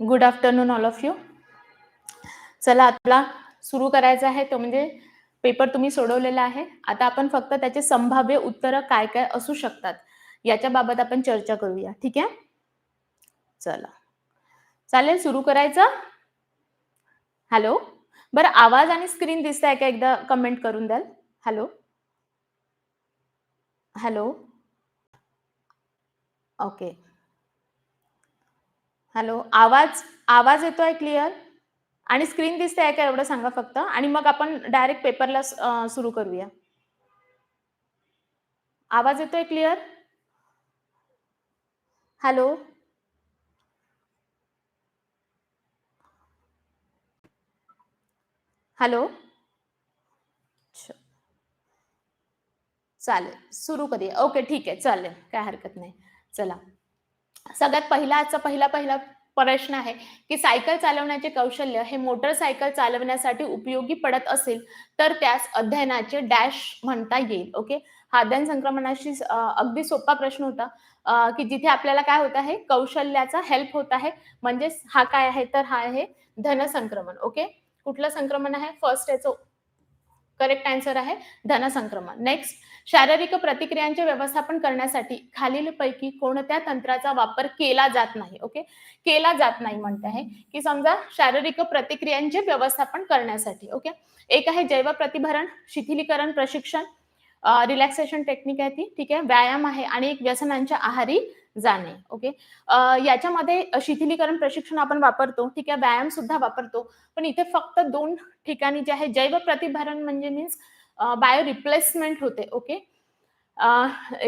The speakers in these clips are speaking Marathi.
Good afternoon all of you चला आपला सुरू करायचा आहे. तो म्हणजे पेपर तुम्ही सोडवलेला आहे. आता आपण फक्त त्याचे संभाव्य उत्तरं काय काय असू शकतात याच्या बाबत आपण चर्चा करूया. ठीक आहे? चला. चालेल सुरू करायचं? हॅलो बरं आवाज आणि स्क्रीन दिसत आहे का एकदा? कमेंट करून द्याल. Hello hello okay. हॅलो आवाज आवाज येतोय क्लिअर? आणि स्क्रीन दिसते आहे का एवढं सांगा फक्त? आणि मग आपण डायरेक्ट पेपरला सुरू करूया. आवाज येतोय क्लिअर? हॅलो? हॅलो? अच्छा. चालेल सुरू करूया. ओके ठीक आहे चालेल काय हरकत नाही. चला. सगळ्यात पहिला आजचा पहिला पहिला प्रश्न आहे की सायकल चालवण्याचे कौशल्य हे मोटरसायकल चालवण्यासाठी उपयोगी पडत असेल तर त्यास अध्ययनाचे डॅश म्हणता येईल ओके? हा अध्ययन संक्रमणाशी अगदी सोपा प्रश्न होता की जिथे आपल्याला काय होत आहे कौशल्याचा हेल्प होत आहे म्हणजेच हा काय आहे तर हा आहे धनसंक्रमण ओके? कुठलं संक्रमण आहे? फर्स्ट याचं करेक्ट आन्सर आहे धनसंक्रमण. नेक्स्ट शारीरिक प्रतिक्रियांचे व्यवस्थापन करण्यासाठी खालीलपैकी कोणत्या तंत्राचा वापर केला जात नाही ओके केला जात नाही म्हणते आहे. की समजा शारीरिक प्रतिक्रियांचे व्यवस्थापन करण्यासाठी ओके एक आहे जैव प्रतिभरण शिथिलीकरण प्रशिक्षण रिलॅक्सेशन टेक्निक आहे ती ठीक आहे? व्यायाम आहे आणि एक व्यसनांच्या आहारी जाणे ओके याच्यामध्ये शिथिलीकरण प्रशिक्षण आपण वापरतो ठीक आहे? व्यायाम सुद्धा वापरतो पण इथे फक्त दोन ठिकाणी जे आहे जैव प्रतिभरण म्हणजे मीन्स बायो रिप्लेसमेंट होते ओके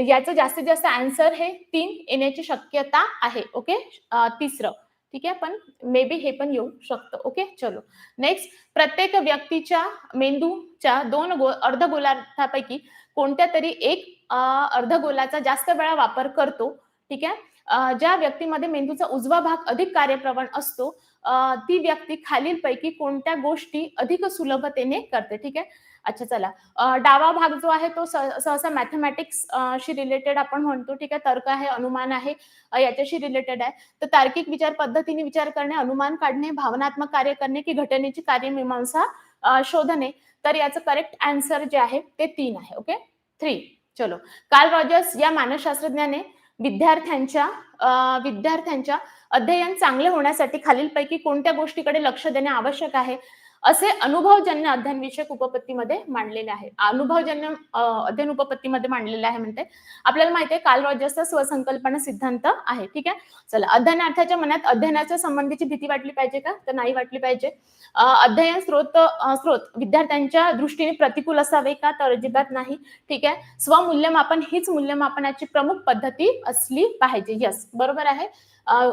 याचं जास्तीत जास्त आन्सर हे तीन येण्याची शक्यता आहे ओके तिसरं ठीक आहे? पण मे बी हे पण येऊ शकतं ओके चलो. नेक्स्ट प्रत्येक व्यक्तीच्या मेंदूच्या दोन गो अर्धगोलार्थापैकी कोणत्या तरी एक अर्धगोलाचा जास्त वेळा वापर करतो ठीक आहे? ज्या व्यक्तीमध्ये मेंदूचा उजवा भाग अधिक कार्यप्रवण असतो ती व्यक्ती खालीलपैकी कोणत्या गोष्टी अधिक सुलभतेने करते? ठीक आहे? अच्छा चला. डावा भाग जो आहे तो सहसा मॅथमॅटिक्स शी रिलेटेड आपण म्हणतो. ठीक आहे? तर्क आहे अनुमान आहे याच्याशी रिलेटेड आहे. तर तार्किक विचार पद्धतीने विचार करणे अनुमान काढणे भावनात्मक कार्य करणे की घटनेची कार्यमीमांसा शोधणे तर याचं करेक्ट आन्सर जे आहे ते तीन आहे. ओके थ्री चलो. काल रॉजर्स या मानसशास्त्रज्ञाने विद्यार्थ्यांच्या विद्यार्थ्यांच्या अध्ययन चांगले होण्यासाठी खालीलपैकी कोणत्या गोष्टीकडे लक्ष देणे आवश्यक आहे? असे अनुभवजन्य अध्ययन विषयक उपपत्तीमध्ये मांडलेले आहे. अनुभवजन्य अध्ययन उपपत्तीमध्ये मांडलेले आहे म्हणते. आपल्याला माहिती आहे काल रॉजर्सचा स्वसंकल्पना सिद्धांत आहे. ठीक आहे? चला अध्ययनार्थाच्या मनात अध्ययनाच्या संबंधीची भीती वाटली पाहिजे का? तर नाही वाटली पाहिजे. अध्ययन स्रोत स्रोत विद्यार्थ्यांच्या दृष्टीने प्रतिकूल असावे का? तर अजिबात नाही. ठीक आहे? स्वमूल्यमापन हीच मूल्यमापनाची प्रमुख पद्धती असली पाहिजे. यस बरोबर आहे?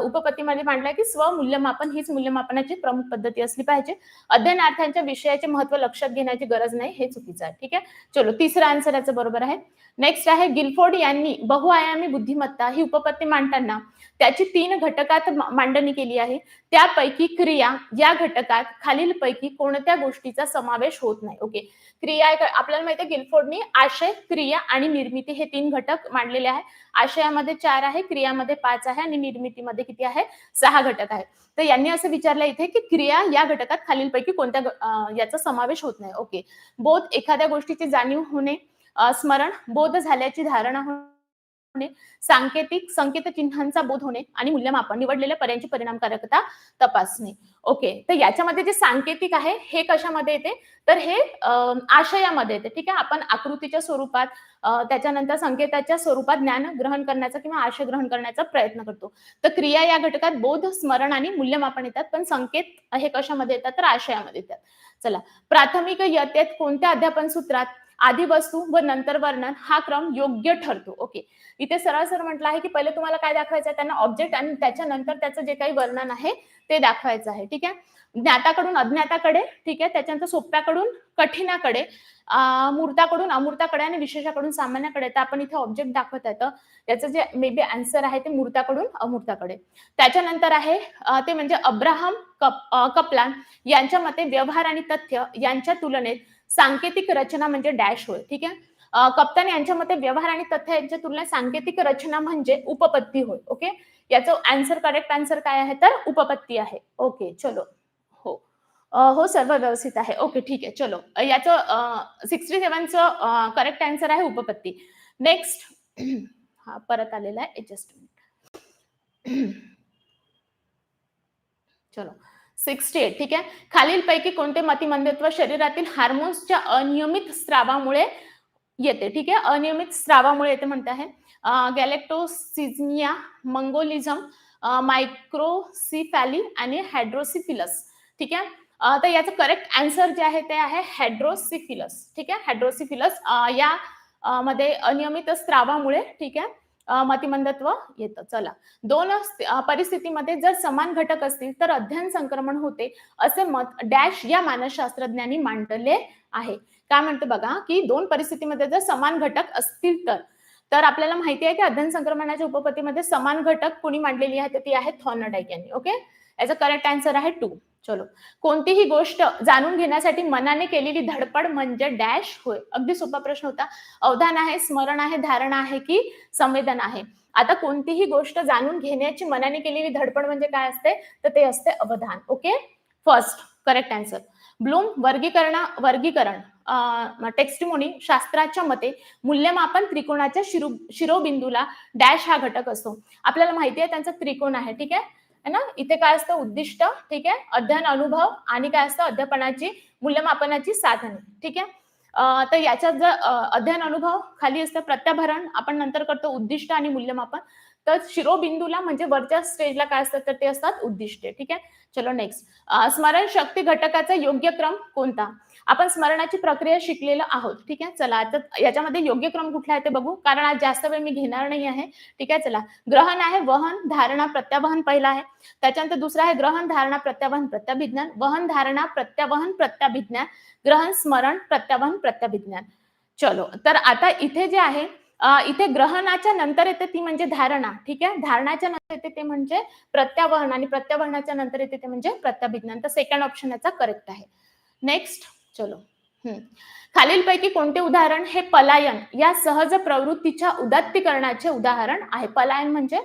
उपपत्तीमध्ये मांडलाय की स्वमूल्यमापन हीच मूल्यमापनाची प्रमुख पद्धती असली पाहिजे. अध्ययन अध्ययनार्थ्यांच्या विषयाचे महत्त्व लक्षात घेण्याची गरज नाही हे चुकीचं आहे. ठीक आहे? चलो तिसरा आन्सर याचं बरोबर आहे. नेक्स्ट आहे गिलफोर्ड यांनी बहुआयामी बुद्धिमत्ता ही उपपत्ती मांडताना त्याची तीन घटकात मांडणी केली आहे. त्यापैकी क्रिया या घटकात खालीलपैकी कोणत्या गोष्टीचा समावेश होत नाही? ओके क्रिया आपल्याला माहिती आहे गिलफोर्डनी आशय क्रिया आणि निर्मिती हे तीन घटक मांडलेले आहे. आशयामध्ये चार आहे क्रियामध्ये पाच आहे आणि निर्मितीमध्ये किती आहे? सहा घटक आहे तर यांनी असं विचारलं इथे की क्रिया या घटकात खालीलपैकी कोणत्या याचा समावेश होत नाही. ओके. बोध एखाद्या गोष्टीची जाणीव होणे स्मरण बोध झाल्याची धारणा होणे सांकेतिक संकेत चिन्हांचा बोध होणे आणि मूल्यमापन निवडलेल्या पर्यायांची परिणामकारकता तपासणे. ओके तर याच्यामध्ये जे सांकेतिक आहे हे कशामध्ये येते? तर हे आशयामध्ये येते. ठीक आहे? आपण आकृतीच्या स्वरूपात त्याच्यानंतर संकेताच्या स्वरूपात ज्ञान ग्रहण करण्याचा किंवा आशय ग्रहण करण्याचा प्रयत्न करतो. तर क्रिया या घटकात बोध स्मरण आणि मूल्यमापन येतात. पण संकेत हे कशामध्ये येतात? तर आशयामध्ये येतात. चला. प्राथमिक इयत्तेत कोणत्या अध्यापन सूत्रात? आधी वस्तू व नंतर वर्णन हा क्रम योग्य ठरतो. ओके इथे सरळ सर म्हटलं आहे की पहिले तुम्हाला काय दाखवायचं आहे? त्यांना ऑब्जेक्ट आणि त्याच्यानंतर त्याचं जे काही वर्णन आहे ते दाखवायचं आहे. ठीक आहे? ज्ञाताकडून अज्ञाताकडे ठीक आहे? त्याच्यानंतर सोप्याकडून कठीणाकडे मूर्ताकडून अमूर्ताकडे आणि विशेषाकडून सामान्याकडे. तर आपण इथे ऑब्जेक्ट दाखवत येतं त्याचं जे मे बी आन्सर आहे ते मूर्ताकडून अमूर्ताकडे. त्याच्यानंतर आहे ते म्हणजे अब्राहम कप कपलान यांच्या मते व्यवहार आणि तथ्य यांच्या तुलनेत सांकेतिक रचना म्हणजे डॅश होय ठीक आहे? कप्तान यांच्या मते व्यवहार आणि तथ्य यांच्या तुलनेत सांकेतिक रचना म्हणजे उपपत्ती होय ओके? याचं आन्सर करेक्ट आन्सर काय आहे तर उपपत्ती आहे ओके चलो हो. हो सर्व व्यवस्थित आहे ओके ठीक आहे चलो. याचं सिक्स्टी सेवनचं करेक्ट आन्सर आहे उपपत्ती. नेक्स्ट हा परत आलेला आहे ऍडजस्टमेंट चलो. सिक्स्टी एट ठीक आहे? खालीलपैकी कोणते मतिमंदत्व शरीरातील हार्मोन्सच्या अनियमित स्रावामुळे येते ठीक आहे? अनियमित स्रावामुळे येते म्हणते आहे. गॅलेक्टोसिझनिया मंगोलिझम मायक्रोसिफॅली आणि हायड्रोसिफिलस ठीक आहे? तर याचं करेक्ट आन्सर जे आहे ते आहे हायड्रोसिफिलस ठीक आहे? हायड्रोसिफिलस या मध्ये अनियमित स्रावामुळे ठीक आहे? मातीमंदत्व येतं. चला. दोन परिस्थितीमध्ये जर समान घटक असतील तर अध्ययन संक्रमण होते असे मत डॅश या मानसशास्त्रज्ञांनी मांडले आहे. काय म्हणते बघा की दोन परिस्थितीमध्ये जर समान घटक असतील तर तर आपल्याला माहिती आहे की अध्ययन संक्रमणाच्या उपपत्तीमध्ये समान घटक कुणी मांडलेली आहे तर ती आहे थॉर्नडाईक यांनी. ओके? याचा करेक्ट आन्सर आहे टू. चलो. कोणतीही गोष्ट जाणून घेण्यासाठी मनाने केलेली धडपड म्हणजे डॅश होय. अगदी सोपा प्रश्न होता. अवधान आहे स्मरण आहे धारणा आहे की संवेदन आहे? आता कोणतीही गोष्ट जाणून घेण्याची मनाने केलेली धडपड म्हणजे काय असते? तर ते असते अवधान. Okay? First correct answer Bloom वर्गीकरण वर्गीकरण. टेक्स्टिमोनी शास्त्राच्या मते मूल्यमापन त्रिकोणाच्या शिरो शिरोबिंदूला डॅश हा घटक असतो. आपल्याला माहिती आहे त्यांचा त्रिकोण आहे ठीक आहे? है ना? इथे काय असतं? उद्दिष्ट ठीक आहे? अध्ययन अनुभव आणि काय असतं? अध्यापनाची मूल्यमापनाची साधने ठीक आहे? तर याच्यात जर अध्ययन अनुभव खाली असतं प्रत्याभरण आपण नंतर करतो उद्दिष्ट आणि मूल्यमापन. तर शिरोबिंदूला म्हणजे वरच्या स्टेजला काय असतात तर ते असतात उद्दिष्टे ठीक आहे? चलो नेक्स्ट स्मरण शक्ती घटकाचा योग्य क्रम कोणता? आपण स्मरणाची प्रक्रिया शिकलेलो आहोत ठीक आहे? चला आता याच्यामध्ये योग्य क्रम कुठला आहे ते बघू. कारण आज जास्त वेळ मी घेणार नाही आहे. ठीक आहे चला. ग्रहण आहे वहन धारणा प्रत्यावहन पहिला आहे. त्याच्यानंतर दुसरा आहे ग्रहण धारणा प्रत्यावहन प्रत्याभिज्ञान. वहन धारणा प्रत्यावहन प्रत्याभिज्ञान. ग्रहण स्मरण प्रत्यावहन प्रत्याभिज्ञान. चलो तर आता इथे जे आहे इथे ग्रहणाच्या नंतर येते ती म्हणजे धारणा. ठीक आहे? धारणाच्या नंतर येते ते म्हणजे प्रत्यावहन आणि प्रत्यावहनाच्या नंतर येते ते म्हणजे प्रत्याभिज्ञान. तर सेकंड ऑप्शन याचा करेक्ट आहे. नेक्स्ट चलो. खालीलपैकी कोणते उदाहरण हे पलायन या सहज प्रवृत्तीच्या उदात्तीकरणाचे उदाहरण आहे. पलायन म्हणजे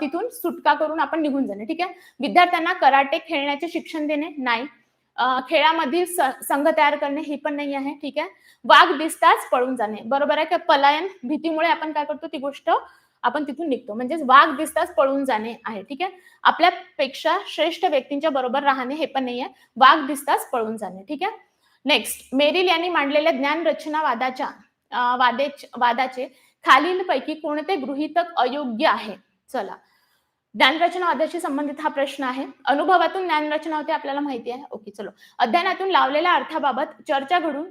तिथून सुटका करून आपण निघून जाणे. ठीक आहे? विद्यार्थ्यांना कराटे खेळण्याचे शिक्षण देणे नाही. खेळामधील संघ तयार करणे हे पण नाही आहे. ठीक आहे? वाघ दिसताच पळून जाणे. बरोबर आहे का? पलायन भीतीमुळे आपण काय करतो? ती गोष्ट आपण तिथून निघतो. म्हणजे वाघ दिसताच पळून जाणे आहे. ठीक आहे? आपल्यापेक्षा श्रेष्ठ व्यक्तींच्या बरोबर राहणे हे पण नाही आहे. वाघ दिसताच पळून जाणे. ठीक आहे? नेक्स्ट मेरिल यांनी मांडलेल्या ज्ञान रचनावादाच्या अं, वादाचे खालीलपैकी कोणते गृहीतक अयोग्य आहे? चला. ज्ञानरचनावादाशी संबंधित हा प्रश्न आहे. अनुभवातून ज्ञानरचना होते आपल्याला माहिती आहे. ओके चलो. अध्ययनातून लावलेल्या अर्थाबाबत चर्चा घडून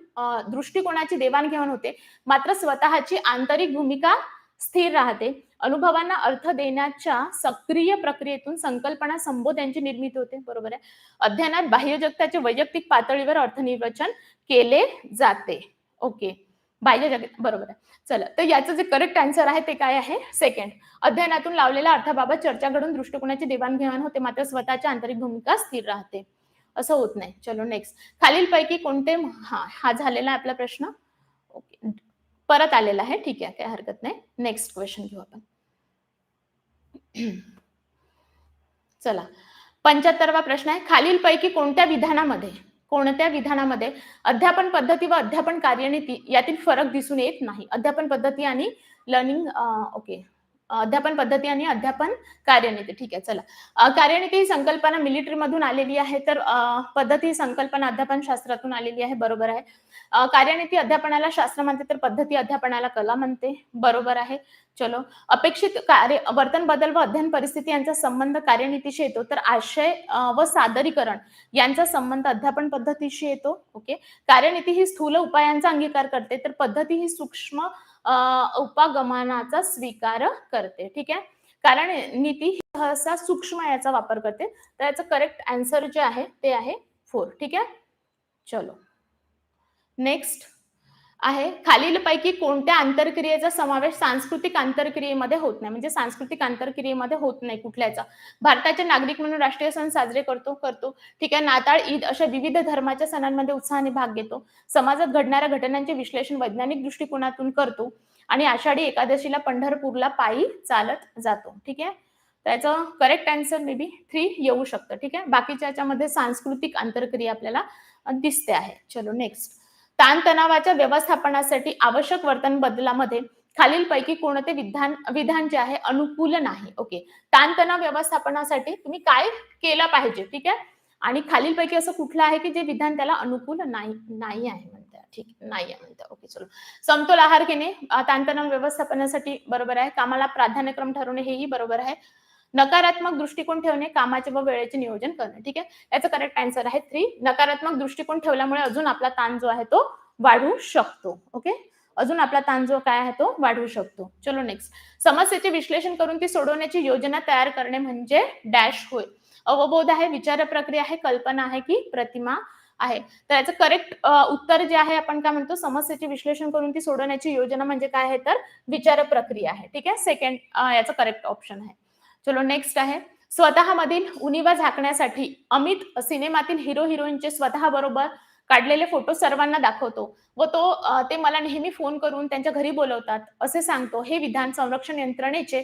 दृष्टिकोनाची देवाणघेवाण होते. मात्र स्वतःची आंतरिक भूमिका स्थिर राहते. अनुभवांना अर्थ देण्याच्या सक्रिय प्रक्रियेतून संकल्पना संबोध यांची निर्मिती होते. बरोबर आहे? अध्ययनात बाह्य जगताचे वैयक्तिक पातळीवर अर्थनिर्वचन केले जाते. ओके. बाह्य जगत बरोबर आहे. चला तर याचं जे करेक्ट आन्सर आहे ते काय आहे? सेकंड अध्ययनातून लावलेल्या अर्थाबाबत चर्चा घडून दृष्टिकोनाची देवाणघेवाण होते. मात्र स्वतःच्या आंतरिक भूमिका स्थिर राहते. असं होत नाही. चलो नेक्स्ट खालीलपैकी कोणते हा हा झालेला आहे आपला प्रश्न? ओके. परत आलेला आहे. ठीक आहे काही हरकत नाही. नेक्स्ट क्वेश्चन घेऊ आपण. चला. पंच्याहत्तरवा प्रश्न आहे. खालीलपैकी कोणत्या विधानामध्ये कोणत्या विधानामध्ये अध्यापन पद्धती व अध्यापन कार्यनीती यातील फरक दिसून येत नाही? अध्यापन पद्धती आणि लर्निंग ओके अध्यापन पद्धती आणि अध्यापन कार्यनीती. ठीक आहे चला. कार्यनीती ही संकल्पना मिलिटरी मधून आलेली आहे तर पद्धती ही संकल्पना अध्यापन शास्त्रातून आलेली आहे बरोबर आहे. कार्यनीती अध्यापनाला शास्त्र म्हणते तर पद्धती अध्यापनाला कला म्हणते बरोबर आहे. चलो. अपेक्षित कार्य वर्तन बदल व अध्ययन परिस्थिती यांचा संबंध कार्यनीतीशी येतो तर आशय व सादरीकरण यांचा संबंध अध्यापन पद्धतीशी येतो ओके. कार्यनीती ही स्थूल उपायांचा अंगीकार करते तर पद्धती ही सूक्ष्म उपागमनाचा स्वीकार करते. ठीक आहे? कारण नीती ही सहसा सूक्ष्म याचा वापर करते. तर याचं करेक्ट आन्सर जे आहे ते आहे फोर ठीक आहे? चलो. नेक्स्ट आहे. खालीलपैकी कोणत्या आंतरक्रियेचा समावेश सांस्कृतिक आंतरक्रियेमध्ये होत नाही? म्हणजे सांस्कृतिक आंतरक्रियेमध्ये होत नाही कुठल्याचा. भारताचे नागरिक म्हणून राष्ट्रीय सण साजरे करतो करतो. ठीक आहे. नाताळ ईद अशा विविध धर्माच्या सणांमध्ये उत्साहाने भाग घेतो. समाजात घडणाऱ्या घटनांचे विश्लेषण वैज्ञानिक दृष्टिकोनातून करतो आणि आषाढी एकादशीला पंढरपूरला पायी चालत जातो. ठीक आहे? त्याचं correct answer may be three येऊ शकतं. ठीक आहे? बाकीच्या याच्यामध्ये सांस्कृतिक आंतरक्रिया आपल्याला दिसते आहे. चलो नेक्स्ट ताणतणावाच्या व्यवस्थापनासाठी आवश्यक वर्तन बदलामध्ये खालीलपैकी कोणते विधान विधान जे आहे अनुकूल नाही. ओके ताणतणाव व्यवस्थापनासाठी तुम्ही काय केलं पाहिजे? ठीक आहे? आणि खालीलपैकी असं कुठलं आहे की जे विधान त्याला अनुकूल नाही नाही आहे म्हणतात. ठीक नाही आहे म्हणतात. ओके चलो. समतोल आहार घेणे ताणतणाव व्यवस्थापनासाठी बरोबर आहे. कामाला प्राधान्यक्रम ठरवणे हेही बरोबर आहे. नकारात्मक दृष्टिकोन ठेवणे कामाचे व वेळेचे नियोजन करणे. ठीक आहे? याचं करेक्ट आन्सर आहे थ्री नकारात्मक दृष्टिकोन ठेवल्यामुळे अजून आपला ताण जो आहे तो वाढू शकतो. ओके अजून आपला ताण जो काय आहे तो वाढवू शकतो. चलो नेक्स्ट समस्येचे विश्लेषण करून ती सोडवण्याची योजना तयार करणे म्हणजे डॅश होय. अवबोध आहे विचार प्रक्रिया आहे कल्पना आहे की प्रतिमा आहे. तर याचं करेक्ट उत्तर जे आहे आपण काय म्हणतो समस्येचे विश्लेषण करून ती सोडवण्याची योजना म्हणजे काय आहे तर विचार प्रक्रिया आहे. ठीक आहे? सेकंड याचं करेक्ट ऑप्शन आहे. चलो नेक्स्ट आहे. स्वतःमधील उनिवा झाकण्यासाठी अमित सिनेमातील हिरो हिरोईनचे स्वतः बरोबर काढलेले फोटो सर्वांना दाखवतो. व तो ते मला नेहमी फोन करून त्यांच्या घरी बोलवतात. असे सांगतो. हे विधान संरक्षण यंत्रणेचे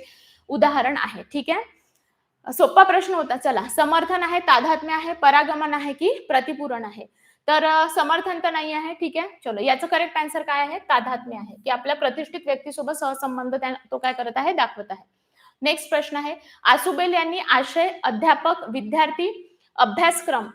उदाहरण आहे. ठीक आहे? सोपा प्रश्न होता. चला. समर्थन आहे ताधात्म्य आहे परागमन आहे की प्रतिपूरण आहे? तर समर्थन तर नाही आहे. ठीक आहे? चलो. याचं करेक्ट आन्सर काय आहे? ताधात्म्य आहे. की आपल्या प्रतिष्ठित व्यक्तीसोबत सहसंबंध तो काय करत आहे? दाखवत आहे. नेक्स्ट प्रश्न आहे. आसुबेल यांनी आशय अध्यापक विद्यार्थी अभ्यासक्रम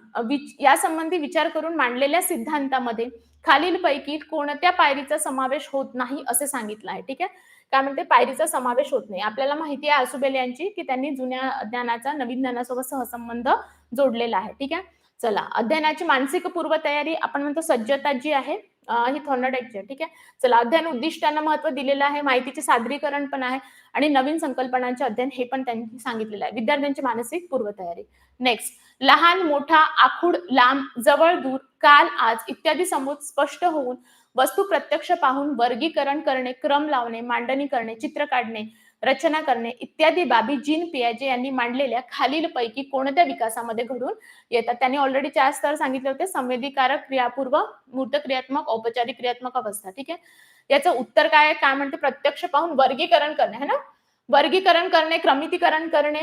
यासंबंधी विचार करून मांडलेल्या सिद्धांतामध्ये खालीलपैकी कोणत्या पायरीचा समावेश होत नाही असे सांगितलं आहे. ठीक आहे? काय म्हणते? पायरीचा समावेश होत नाही. आपल्याला माहिती आहे आसुबेल यांची की त्यांनी जुन्या ज्ञानाचा नवीन ज्ञानासोबत सहसंबंध जोडलेला आहे. ठीक आहे? चला. अध्ययनाची मानसिक पूर्वतयारी आपण म्हणतो सज्जता जी आहे ही थॉर्नडाईकची ठीक आहे? चला अध्ययन उद्दिष्टांना महत्त्व दिलेलं आहे माहितीचे सादरीकरण पण आहे आणि नवीन संकल्पनांचे अध्ययन हे पण त्यांनी सांगितलेलं आहे. विद्यार्थ्यांची मानसिक पूर्वतयारी. नेक्स्ट लहान मोठा आखूड लांब जवळ दूर काल आज इत्यादी समोर स्पष्ट होऊन वस्तू प्रत्यक्ष पाहून वर्गीकरण करणे क्रम लावणे मांडणी करणे चित्र काढणे रचना करणे इत्यादी बाबी जीन पियाजे यांनी मांडलेल्या खालीलपैकी कोणत्या विकासामध्ये घडून येतात? त्यांनी ऑलरेडी चार स्तर सांगितले होते. संवेदीकारक क्रियापूर्व मूर्त क्रियात्मक औपचारिक क्रियात्मक अवस्था. ठीक आहे? याचं उत्तर काय आहे? काय म्हणते? प्रत्यक्ष पाहून वर्गीकरण करणे है ना? वर्गीकरण करणे क्रमितीकरण करणे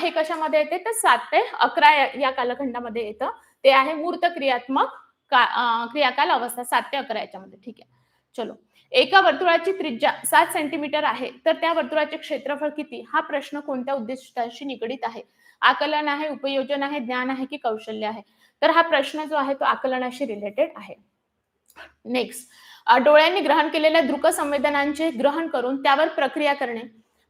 हे कशामध्ये येते? तर सात ते अकरा या कालखंडामध्ये येतं. ते आहे मूर्त क्रियात्मक का क्रियाकाल अवस्था सात ते अकरा याच्यामध्ये. ठीक आहे? चलो. एका वर्तुळाची त्रिज्या सात सेंटीमीटर आहे तर त्या वर्तुळाचे क्षेत्रफळ किती? हा प्रश्न कोणत्या उद्दिष्टाशी निगडीत आहे? आकलन आहे उपयोजन आहे ज्ञान आहे की कौशल्य आहे? तर हा प्रश्न जो आहे तो आकलनाशी रिलेटेड आहे. नेक्स्ट डोळ्यांनी ग्रहण केलेल्या दृक संवेदनांचे ग्रहण करून त्यावर प्रक्रिया करणे.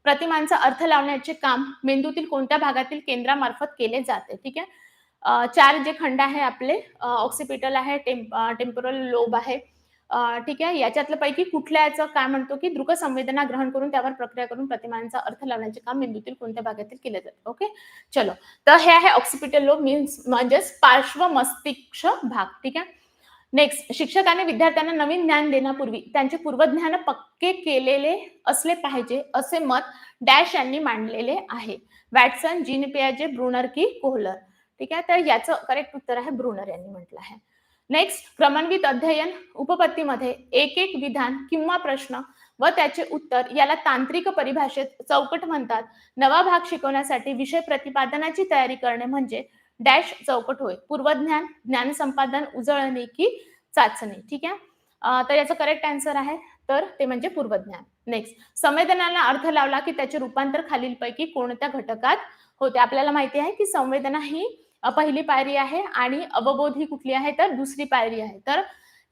प्रतिमांचा अर्थ लावण्याचे काम मेंदूतील कोणत्या भागातील केंद्रामार्फत केले जाते? ठीक आहे? चार जे खंड आहे आपले ऑक्सिपिटल आहे टेम्पोरल लोब आहे ठीक आहे. याच्यातलं पैकी कुठल्याचं काय म्हणतो की दृक संवेदना ग्रहण करून त्यावर प्रक्रिया करून प्रतिमांचा अर्थ लावण्याचे काम मेंदूतील कोणत्या भागातील केले जाते? ओके? चलो. तर हे आहे ऑक्सिपिटल लोब मीन्स म्हणजेच पार्श्व मस्तिष्क भाग. ठीक आहे? नेक्स्ट शिक्षकाने विद्यार्थ्यांना नवीन ज्ञान देण्यापूर्वी त्यांचे पूर्वज्ञान पक्के केलेले असले पाहिजे असे मत डॅश यांनी मांडलेले आहे. वॅटसन जीन पियाजे ब्रुनर की कोहलर. ठीक आहे? तर याचं करेक्ट उत्तर आहे ब्रुनर यांनी म्हटलं आहे. नेक्स्ट क्रमांकित अध्ययन उपपत्तीमध्ये एक एक विधान किंवा प्रश्न व त्याचे उत्तर याला तांत्रिक परिभाषेत चौकट म्हणतात. नवा भाग शिकवण्यासाठी विषय प्रतिपादनाची तयारी करणे म्हणजे डॅश चौकट होय. पूर्वज्ञान ज्ञान संपादन उजळणे की चाचणी. ठीक आहे? तर याचं करेक्ट आन्सर आहे. तर ते म्हणजे पूर्वज्ञान. नेक्स्ट संवेदनाला अर्थ लावला की त्याचे रूपांतर खालीलपैकी कोणत्या घटकात होते? आपल्याला माहिती आहे की संवेदना ही पहिली पायरी आहे आणि अवबोध ही कुठली आहे? तर दुसरी पायरी आहे. तर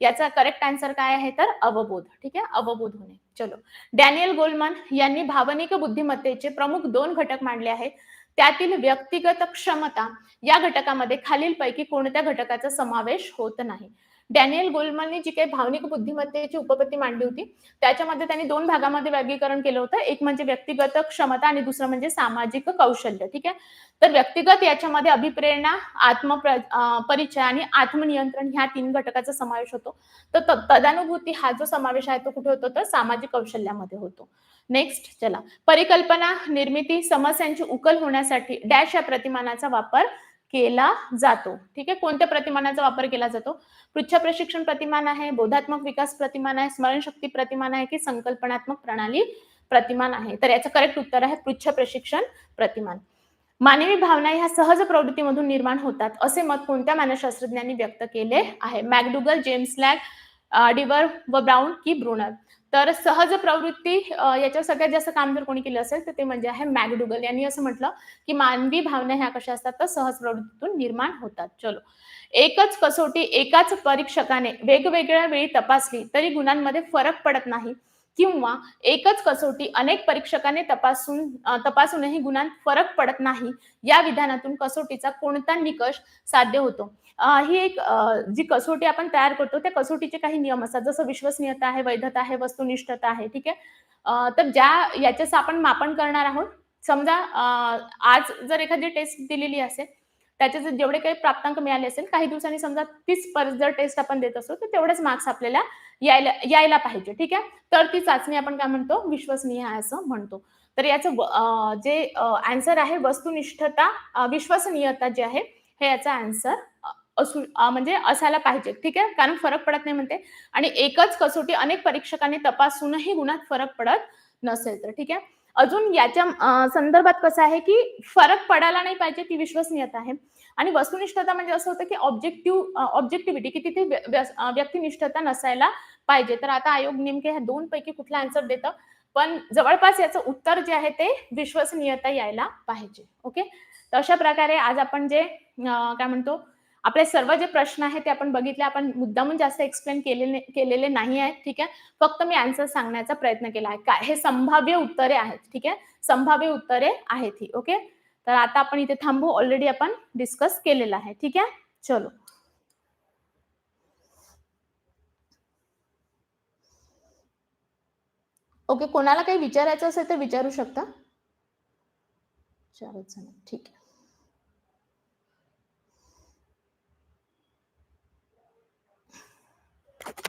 याचा करेक्ट आन्सर काय आहे? तर अवबोध. ठीक आहे? अवबोध होणे. चलो. डॅनियल गोलमन यांनी भावनिक बुद्धिमत्तेचे प्रमुख दोन घटक मांडले आहेत. त्यातील व्यक्तिगत क्षमता या घटकामध्ये खालीलपैकी कोणत्या घटकाचा समावेश होत नाही? डॅनियल गोलमनने जी काही भावनिक बुद्धिमत्तेची उपपत्ती मांडली होती त्याच्यामध्ये त्यांनी दोन भागामध्ये वर्गीकरण केलं होतं. एक म्हणजे व्यक्तिगत क्षमता आणि दुसरं म्हणजे सामाजिक कौशल्य. ठीक आहे? तर व्यक्तिगत याच्यामध्ये अभिप्रेरणा आत्म परिचय आणि आत्मनियंत्रण ह्या तीन घटकाचा समावेश होतो. तर तदानुभूती हा जो समावेश आहे तो कुठे होतो? तर सामाजिक कौशल्यामध्ये होतो. नेक्स्ट चला. परिकल्पना निर्मिती समस्यांची उकल होण्यासाठी डॅश या प्रतिमानाचा वापर केला जातो. ठीक आहे? कोणत्या प्रतिमानाचा वापर केला जातो? पृच्छ प्रशिक्षण प्रतिमान आहे बोधात्मक विकास प्रतिमान आहे स्मरणशक्ती प्रतिमान आहे की संकल्पनात्मक प्रणाली प्रतिमान आहे? तर याचं करेक्ट उत्तर आहे पृच्छ प्रशिक्षण प्रतिमान. मानवी भावना ह्या सहज प्रवृत्तीमधून निर्माण होतात असे मत कोणत्या मानसशास्त्रज्ञांनी व्यक्त केले आहे? मॅकडुगल जेम्स लॅग डिवर व ब्राऊन की ब्रुनर? तर सहज प्रवृत्ती याच्यावर सगळ्यात जास्त काम जर कोणी केलं असेल तर ते म्हणजे आहे मॅकडुगल. यांनी असं म्हटलं की मानवी भावना ह्या कशा असतात? तर सहज प्रवृत्तीतून निर्माण होतात. चलो. एकच कसोटी एकाच परीक्षकाने वेगवेगळ्या वेळी तपासली तरी गुणांमध्ये फरक पडत नाही. किंवा एकच कसोटी अनेक परीक्षकाने तपासून तपासूनही गुणांत फरक पडत नाही. या विधानातून कसोटीचा कोणता निकष साध्य होतो? ही एक जी कसोटी आपण तयार करतो त्या कसोटीचे काही नियम असतात. जसं विश्वसनीयता आहे वैधता आहे वस्तुनिष्ठता आहे ठीक आहे? तर ज्या याच्यास आपण मापन करणार आहोत समजा आज जर एखादी टेस्ट दिलेली असेल त्याचे जेवढे काही प्राप्तांक मिळाले असेल काही दिवसांनी समजा तीच परत जर टेस्ट आपण देत असतो तर तेवढेच मार्क्स आपल्याला यायला यायला पाहिजे ठीक आहे? तर ती चाचणी आपण काय म्हणतो? विश्वसनीय आहे असं म्हणतो. तर याचं जे आन्सर आहे वस्तुनिष्ठता विश्वसनीयता जे आहे हे याचा आन्सर असू म्हणजे असायला पाहिजे ठीक आहे? कारण फरक पडत नाही म्हणते. आणि एकच कसोटी अनेक परीक्षकांनी तपासूनही गुणात फरक पडत नसेल तर ठीक आहे? अजून याच्या संदर्भात कसं आहे की फरक पडायला नाही पाहिजे ती विश्वसनीयता आहे. आणि वस्तुनिष्ठता म्हणजे असं होतं की ऑब्जेक्टिव्ह ऑब्जेक्टिव्हिटी की तिथे व्यक्तिनिष्ठता नसायला पाहिजे. तर आता आयोग नेमके ह्या दोन पैकी कुठला आन्सर देतं? पण जवळपास याचं उत्तर जे आहे ते विश्वसनीयता यायला पाहिजे. ओके? तर अशा प्रकारे आज आपण जे काय म्हणतो आपले सर्व जे प्रश्न आहेत ते आपण बघितले आपण मुद्दामून जास्त एक्सप्लेन केलेले केलेले नाही आहेत ठीक आहे? फक्त मी आन्सर सांगण्याचा प्रयत्न केला आहे. काय? हे संभाव्य उत्तरे आहेत ठीक आहे? संभाव्य उत्तरे आहेत ही ओके? तर आता आपण इथे थांबू. ऑलरेडी आपण डिस्कस केलेलं आहे ठीक आहे? चलो. ओके कोणाला काही विचारायचं असेल तर विचारू शकता? चारच जण ठीक आहे.